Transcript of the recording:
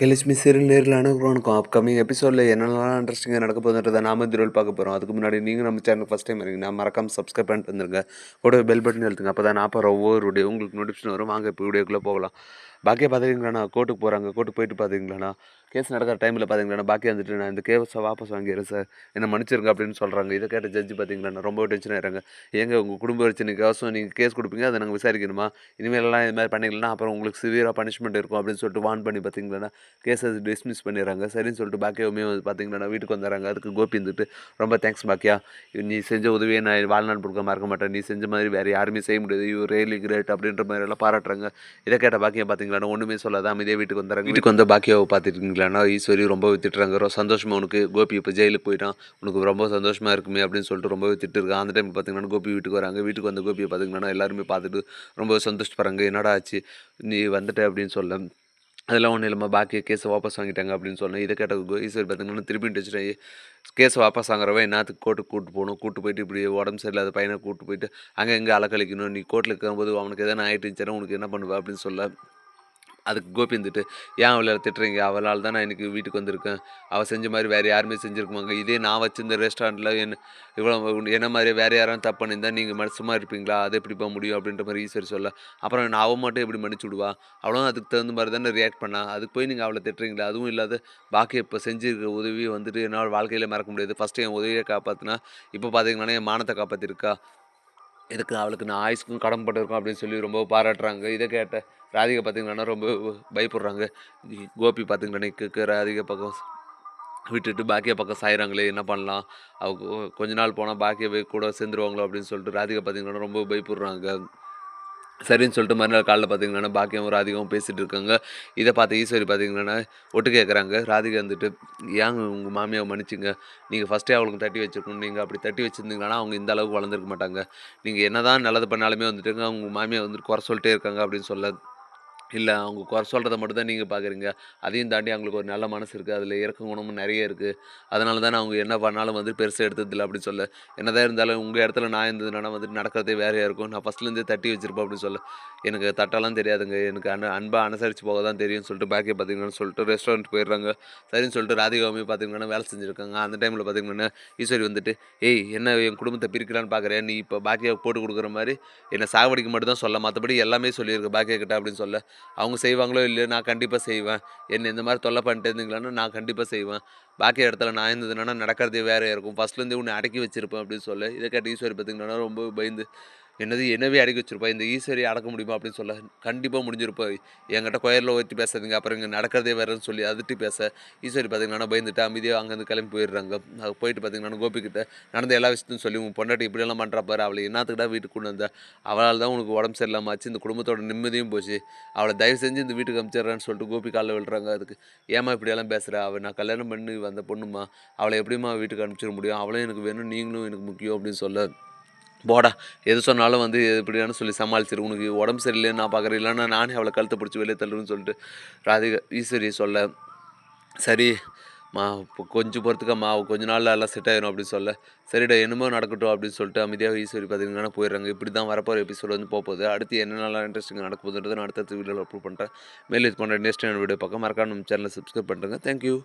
கெலிஸ்மி serial நேரில் அனுப்புகிறோம் upcoming எபிசோடில் என்னென்னலாம் இன்ட்ரெஸ்டிங்காக நடக்க போகுதுன்றதை நாம திருவள் பார்க்க போகிறோம் அதுக்கு முன்னாடி நீங்கள் நம்ம சேனல் ஃபஸ்ட் டைம் இருக்கீங்க நான் மறக்காமல் சப்ஸ்கிரைப் பண்ணிட்டு வந்துருங்க. கூட பெல் பட்டன் எழுத்துங்க அப்போ தான் நான் போகிற ஒவ்வொரு வீடியோ உங்களுக்கு நோட்டிஃபிகேஷன் வரும். வாங்க இப்போ வீடியோக்குள்ளே போகலாம். பாக்கியா பார்த்துக்கிங்களாண்ணா கோர்ட்டுக்கு போகிறாங்க கோர்ட்டுக்கு போயிட்டு பார்த்தீங்களாண்ணா கேஸ் நடக்கிற டைமில் பார்த்தீங்களாண்ணா பாக்கி வந்துட்டு நான் இந்த கேஸை வாபஸ் வாங்கிடுறேன் சார் என்ன மன்னிச்சிருங்க அப்படின்னு சொல்கிறாங்க இதை கேட்ட ஜட்ஜி பார்த்தீங்களாண்ணா ரொம்ப டென்ஷன் ஆகிறாங்க ஏங்க உங்கள் குடும்ப பிரச்சனைக்காசும் நீங்கள் கேஸ் கொடுப்பீங்க அதை நாங்கள் விசாரிக்கணுமா? இனிமேலாம் இது மாதிரி பண்ணிக்கலாம் அப்புறம் உங்களுக்கு சிவியராக பனிஷ்மெண்ட் இருக்கும் அப்படின்னு சொல்லிட்டு வான் பண்ணி பார்த்தீங்களாண்ணா கேஸை டிஸ்மிஸ் பண்ணிடுறாங்க. சரின்னு சொல்லிட்டு பாக்கியாவுமே வந்து பார்த்தீங்களாண்ணா வீட்டுக்கு வந்துடுறாங்க அதுக்கு கோபி இருந்துட்டு ரொம்ப தேங்க்ஸ் பாக்கியா. நீ செஞ்ச உதவியை நான் வாழ்நாள் கொடுக்க மறக்க மாட்டேன். நீ செஞ்ச மாதிரி வேறு யாருமே செய்ய முடியாது. யூ ரியலி கிரேட் அப்படின்ற மாதிரி எல்லாம் பாராட்டுறாங்க. இதை கேட்ட பாக்கியம் பார்த்தீங்களா ஒன்றுமே சொல்லாத அமைதியாக வீட்டுக்கு வந்துடுறாங்க. வீட்டுக்கு வந்த பாக்கியாவை பார்த்துருக்கீங்களா ஈஸ்வரி ரொம்ப திட்டுறாங்க ரொம்ப சந்தோஷமாக உனக்கு கோபி இப்போ ஜெயிலுக்கு போயிட்டான். உனக்கு ரொம்ப சந்தோஷமாக இருக்குமே அப்படின்னு சொல்லிட்டு ரொம்பவே திட்டுருக்கான் அந்த டைம் பார்த்தீங்கன்னா கோபி வீட்டுக்கு வராங்க. வீட்டுக்கு வந்த கோபியை பார்த்தீங்கன்னா எல்லாருமே பார்த்துட்டு ரொம்ப சந்தோஷப்படுறாங்க. என்னடா ஆச்சு? நீ வந்துட்ட அப்படின்னு சொல்ல. அதெல்லாம் ஒன்றும் இல்லாமல் பாக்கி கேஸை வாபஸ் வாங்கிட்டாங்க அப்படின்னு சொன்னேன். இதை கேட்ட ஈஸ்வரி பார்த்தீங்கன்னா திருப்பி டச்சுட்டு கேஸை வாபஸ் வாங்குறவன் என்னத்துக்கு கோர்ட்டுக்கு கூட்டு போகணும்? கூட்டு போயிட்டு இப்படி உடம்பு சரியில்லாத பையனை கூட்டு போயிட்டு அங்கே எங்கே அலக்கழிக்கணும். நீ கோர்ட்டில் இருக்கும்போது அவனுக்கு எதனா ஆகிட்டு இருந்துச்சுன்னா உனக்கு என்ன பண்ணுவா அப்படின்னு சொல்ல. அதுக்கு கோபி இருந்துட்டு ஏன் அவளை திட்டுறீங்க? அவளால் தான் நான் இன்றைக்கி வீட்டுக்கு வந்திருக்கேன். அவள் செஞ்ச மாதிரி வேறு யாருமே செஞ்சுருக்குமாங்க? இதே நான் வச்சிருந்த ரெஸ்டாரண்ட்டில் என்ன இவ்வளோ என்ன மாதிரி வேறு யாரும் தப்பு பண்ணியிருந்தால் நீங்கள் மனசுமாக இருப்பீங்களா? அதை எப்படி போக முடியும்? அப்படின்ற மாதிரி ஈஸ்வரி சொல்ல. அப்புறம் நான் அவன் மட்டும் எப்படி மன்னிச்சு விடுவா? அவளும் அதுக்கு தகுந்த மாதிரி தானே ரியாக்ட் பண்ணா. அதுக்கு போய் நீங்கள் அவளை திட்டுறீங்களா? அதுவும் இல்லாத பாக்கி இப்போ செஞ்சுருக்க உதவி வந்துட்டு என்னால் வாழ்க்கையில் மறக்க முடியாது. ஃபஸ்ட்டு என் உதவியை காப்பாற்றினா இப்போ பார்த்தீங்கன்னா என் மானத்தை காப்பாற்றிருக்கா இதுக்கு அவளுக்கு நான் ஆயுஸ்க்கும் கடன்பட்டிருக்கோம் அப்படின்னு சொல்லி ரொம்ப பாராட்டுறாங்க. இதை கேட்ட ராதிகா பார்த்திங்கன்னா ரொம்ப பயப்படுறாங்க. கோபி பார்த்திங்கன்னா ராதிகா பக்கம் விட்டுட்டு பாக்கியா பக்கம் சாயிறாங்களே என்ன பண்ணலாம்? அவங்க கொஞ்ச நாள் போனால் பாக்கிய கூட சேர்ந்துருவாங்களோ அப்படின்னு சொல்லிட்டு ராதிகா பார்த்திங்கன்னா ரொம்ப பயப்படுறாங்க. சரின்னு சொல்லிட்டு மறுநாள் காலையில் பார்த்தீங்கன்னா பாக்கியம் ராதிகாவும் பேசிகிட்டு இருக்காங்க. இதை பார்த்து ஈஸ்வரி பார்த்தீங்கன்னா ஒட்டு கேட்குறாங்க ராதிகா வந்துட்டு ஏங்க உங்கள் மாமியாவை மன்னிச்சிங்க. நீங்கள் ஃபஸ்ட்டே அவளுக்கு தட்டி வச்சுருக்கணும். நீங்கள் அப்படி தட்டி வச்சுருந்தீங்கன்னா அவங்க இந்த அளவுக்கு வளர்ந்துருக்க மாட்டாங்க. நீங்கள் என்ன தான் நல்லது பண்ணாலுமே வந்துட்டுங்க அவங்க மாமியை வந்துட்டு குறை சொல்லிட்டே இருக்காங்க அப்படின்னு சொல்ல இல்லை அவங்க குறை சொல்கிறத மட்டும் தான் நீங்கள் பார்க்குறீங்க அதையும் தாண்டி அவங்களுக்கு ஒரு நல்ல மனசு இருக்குது அதில் இறக்க குணமும் நிறைய இருக்குது அதனால தான் அவங்க என்ன பண்ணாலும் வந்து பெருசாக எடுத்ததில்லை அப்படின்னு சொல்ல. என்னதான் இருந்தாலும் உங்கள் இடத்துல நான் இருந்ததுனால வந்துட்டு நடக்கிறதே வேறையாக இருக்கும். நான் ஃபஸ்ட்லேருந்தே தட்டி வச்சிருப்பேன் அப்படின்னு சொல்ல. எனக்கு தட்டெல்லாம் தெரியாதுங்க. எனக்கு அன் அன்பாக அனுசரித்து போக தான் தெரியும்னு சொல்லிட்டு பேக்கே பார்த்தீங்கன்னு சொல்லிட்டு ரெஸ்டாரண்ட் போயிடுறாங்க. சரின்னு சொல்லிட்டு ராதிகாமி பார்த்தீங்கன்னா வேலை செஞ்சுருக்காங்க. அந்த டைமில் பார்த்தீங்கன்னா ஈஸ்வரி வந்துட்டு ஏய் என்ன என் குடும்பத்தை பிரிக்கலான்னு பார்க்குறேன் நீ இப்போ பாக்கியை போட்டு கொடுக்குற மாதிரி என்னை சாகுபடிக்கு மட்டும் தான் சொல்ல. மற்றபடி எல்லாமே சொல்லியிருக்கு பாக்கிய கிட்ட அப்படின்னு சொல்ல. அவங்க செய்வாங்களோ இல்லையோ நான் கண்டிப்பாக செய்வேன். என்ன இந்த மாதிரி தொல்லை பண்ணிட்டு இருந்தீங்களான்னு நான் கண்டிப்பாக செய்வேன். பாக்கி இடத்துல நான் இருந்ததுனா நடக்கிறதே வேறு இருக்கும். ஃபஸ்ட்லேருந்து உன்னை அடக்கி வச்சிருப்பேன் அப்படின்னு சொல்லி. இதை கேட்ட ஈஸ்வரி பார்த்திங்கன்னா ரொம்ப பயந்து என்னது என்னவே அடக்கி வச்சிருப்பா? இந்த ஈஸ்வரியை அடக்க முடியுமா அப்படின்னு சொல்ல கண்டிப்பாக முடிஞ்சிருப்பா. என்கிட்ட கொயரில் ஓட்டி பேசாதீங்க. அப்புறம் இங்கே நடக்கிறதே வேறுன்னு சொல்லி அதுட்டு பேச ஈஸ்வரி பார்த்தீங்கன்னா பயந்துட்டு அமைதியாக அங்கேருந்து கிளம்பி போயிடுறாங்க. அது போயிட்டு பார்த்தீங்கன்னா கோபிக்கிட்ட நடந்த எல்லா விஷயத்தையும் சொல்லி உன் பொண்டாட்டி இப்படியெல்லாம் பண்ணுறா பாரு. அவளை என்னத்துக்கிட்டா வீட்டுக்கு கொண்டு வந்தா? அவளால் தான் உனக்கு உடம்பு சரியில்லாமல் ஆச்சு. இந்த குடும்பத்தோட நிம்மதியும் போச்சு. அவளை தயவு செஞ்சு இந்த வீட்டுக்கு அமிச்சிட்றான்னு சொல்லிட்டு கோபி காலில் விழுறாங்க. அதுக்கு ஏமா இப்படியெல்லாம் பேசுகிறா அவள் நான் கல்யாணம் பண்ணி வந்த பொண்ணுமா அவளை எப்படிமா வீட்டுக்கு அனுப்பிச்சிட முடியும்? அவளும் எனக்கு வேணும் நீங்களும் எனக்கு முக்கியம் அப்படின்னு சொல்ல போடா எது சொன்னாலும் வந்து எப்படியானு சொல்லி சமாளிச்சிரு. உனக்கு உடம்பு சரியில்லைன்னு நான் பார்க்குறேன் இல்லைன்னா நானே அவளை கழுத்தை பிடிச்சி வெளியே தள்ளுன்னு சொல்லிட்டு ராதிகா ஈஸ்வரி சொல்ல சரி மா கொஞ்சம் பொறுத்துக்கம்மா கொஞ்ச நாளில் எல்லாம் செட் ஆயிரும் அப்படின்னு சொல்ல. சரிடா என்னமோ நடக்கட்டும் அப்படின்னு சொல்லிட்டு அமைதியாக ஈஸ்வரி பார்த்தீங்கன்னா போயிடுறாங்க. இப்படி தான் வரப்போகிற எபிசோட் வந்து போகுது. அடுத்து என்னென்னலாம் இன்ட்ரெஸ்டிங் நடக்க போகுதுன்றது நான் அடுத்த வீடியோவில் அப்ரூவ் பண்ணுறேன் மேலே இது பண்ணுற நெக்ஸ்ட் வீடியோ பக்கம் மறக்காம நம்ம சேனலை சப்ஸ்கிரைப் பண்ணுறேங்க தேங்க்யூ